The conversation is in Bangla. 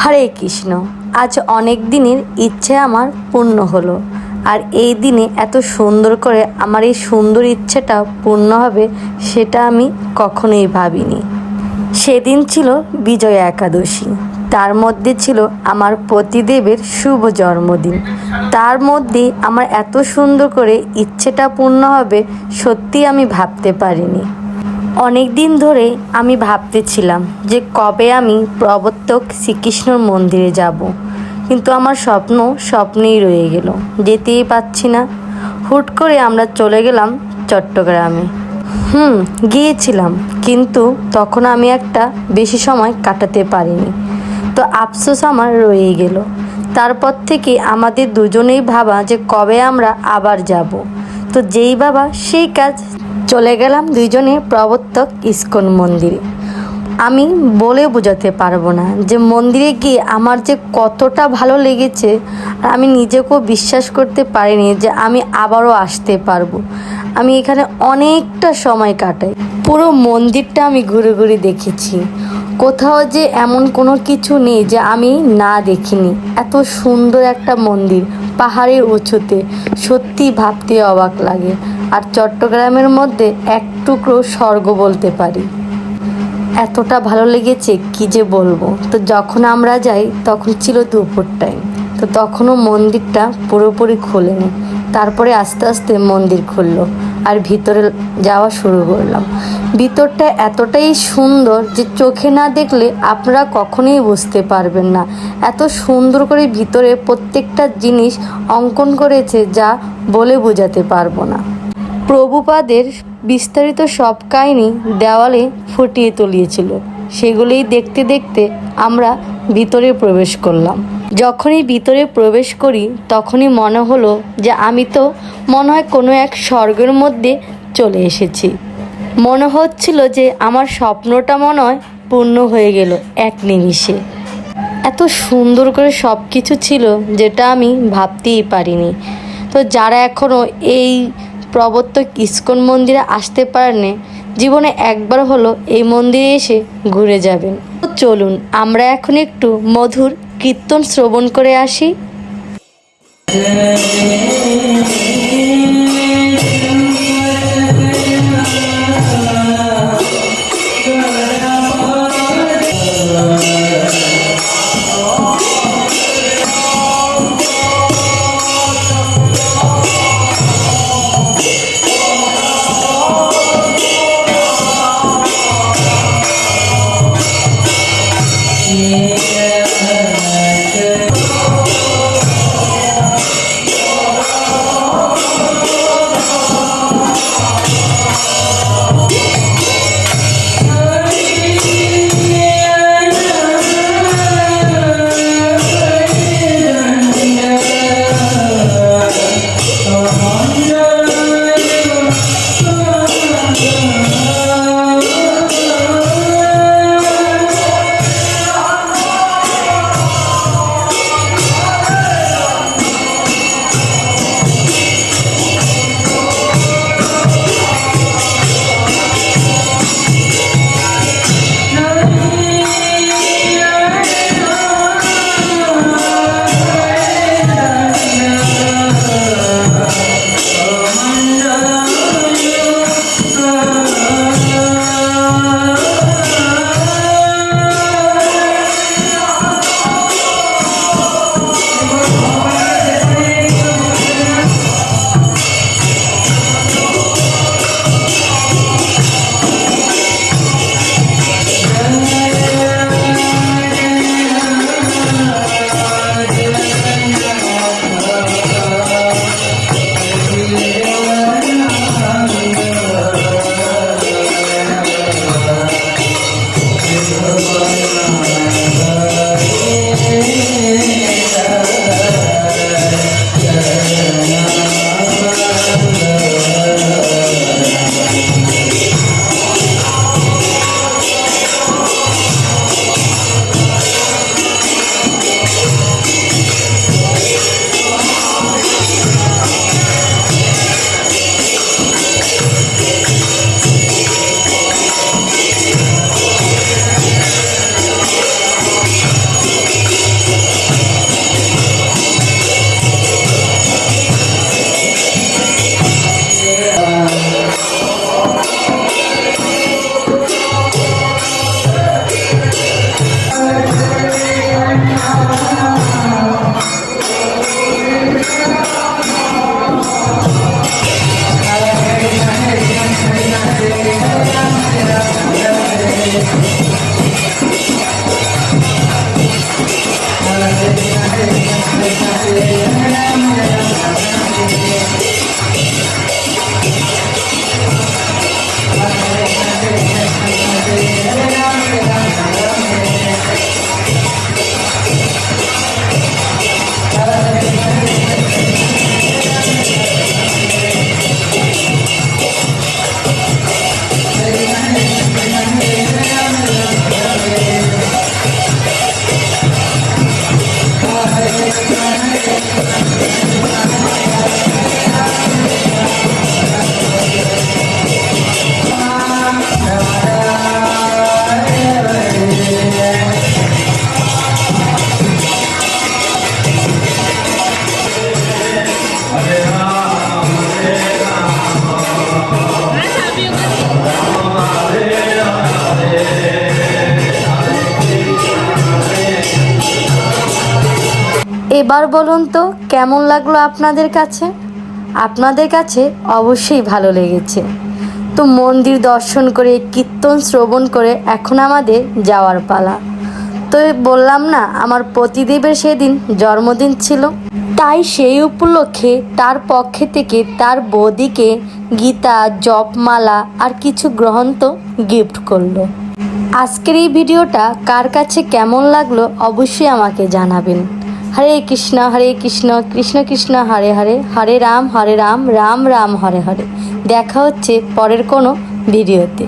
হরে কৃষ্ণ, আজ অনেক দিনের ইচ্ছে আমার পূর্ণ হলো, আর এই দিনে এত সুন্দর করে আমার এই সুন্দর ইচ্ছেটা পূর্ণ হবে সেটা আমি কখনোই ভাবিনি। সেদিন ছিল বিজয়া একাদশী, তার মধ্যে ছিল আমার পতিদেবের শুভ জন্মদিন। তার মধ্যে আমার এত সুন্দর করে ইচ্ছেটা পূর্ণ হবে সত্যি আমি ভাবতে পারিনি। অনেক দিন ধরে আমি ভাবতেছিলাম যে কবে আমি প্রবর্তক শ্রীকৃষ্ণর মন্দিরে যাব। কিন্তু আমার স্বপ্ন স্বপ্নেই রয়ে গেল, যেতেই পাচ্ছি না। হুট করে আমরা চলে গেলাম চট্টগ্রামে। হুম, গিয়েছিলাম, কিন্তু তখন আমি একটা বেশি সময় কাটাতে পারিনি। তো আফসোস আমার রয়ে গেল। তারপর থেকে আমাদের দুজনেই ভাবা যে কবে আমরা আবার যাব। তো যেই বাবা সেই কাজ চলে গেলাম দুইজনে প্রবর্তক ইস্কন মন্দিরে। আমি বলে বোঝাতে পারব না যে মন্দিরে গিয়ে আমার যে কতটা ভালো লেগেছে, আর আমি নিজেকেও বিশ্বাস করতে পারিনি যে আমি আবারও আসতে পারব। আমি এখানে অনেকটা সময় কাটাই। পুরো মন্দিরটা আমি ঘুরে ঘুরে দেখেছি। কোথাও যে এমন কোনো কিছু নেই যে আমি না দেখিনি। এত সুন্দর একটা মন্দির, পাহাড়ের উঁচুতে। সত্যি ভাবতে অবাক লাগে। আর চট্টগ্রামের মধ্যে এক টুকরো স্বর্গ বলতে পারি। এতটা ভালো লেগেছে কি যে বলব? তো যখন আমরা যাই, তখন ছিল দুপুর টাইম তো তখনও মন্দিরটা পুরোপুরি খোলেনি। তারপরে আস্তে আস্তে মন্দির খুললো আর ভিতরে যাওয়া শুরু করলাম। ভিতরটা এতটাই সুন্দর যে চোখে না দেখলে আপনারা কখনোই বুঝতে পারবেন না। এত সুন্দর করে ভিতরে প্রত্যেকটা জিনিস অঙ্কন করেছে যা বলে বোঝাতে পারব না। প্রভুপাদের বিস্তারিত সব কাহিনী দেওয়ালে ফুটিয়ে তুলিয়েছিল। সেগুলোই দেখতে দেখতে আমরা ভিতরে প্রবেশ করলাম। যখনই ভিতরে প্রবেশ করি, তখনই মনে হলো যে আমি তো মনে হয় কোনো এক স্বর্গের মধ্যে চলে এসেছি। মনে হচ্ছিল যে আমার স্বপ্নটা মনে হয় পূর্ণ হয়ে গেল এক নিমিষে। এত সুন্দর করে সব কিছু ছিল যেটা আমি ভাবতেই পারিনি। তো যারা এখনও এই প্রবর্তক ইস্কন মন্দিরে আসতে পারেন জীবনে একবার হলো এই মন্দিরে এসে ঘুরে যাবেন। চলুন, আমরা এখন একটু মধুর কীর্তন শ্রবণ করে আসি। Yeah. এবার বলুন তো, কেমন লাগল আপনাদের কাছে? আপনাদের কাছে অবশ্যই ভালো লেগেছে। তো মন্দির দর্শন করে, কীর্তন শ্রবণ করে এখন আমাদের যাওয়ার পালা। তো বললাম না, আমার পতিদেবের সেদিন জন্মদিন ছিল। তাই সেই উপলক্ষে তার পক্ষে থেকে তার বৌদিকে গীতা, জপমালা আর কিছু গ্রন্থ গিফট করল। আজকের এই ভিডিওটা কার কাছে কেমন লাগল অবশ্যই আমাকে জানাবেন। হরে কৃষ্ণ হরে কৃষ্ণ কৃষ্ণ কৃষ্ণ, হরে হরে হরে রাম হরে রাম রাম রাম, হরে হরে। দেখা হচ্ছে পরের কোনো ভিডিওতে।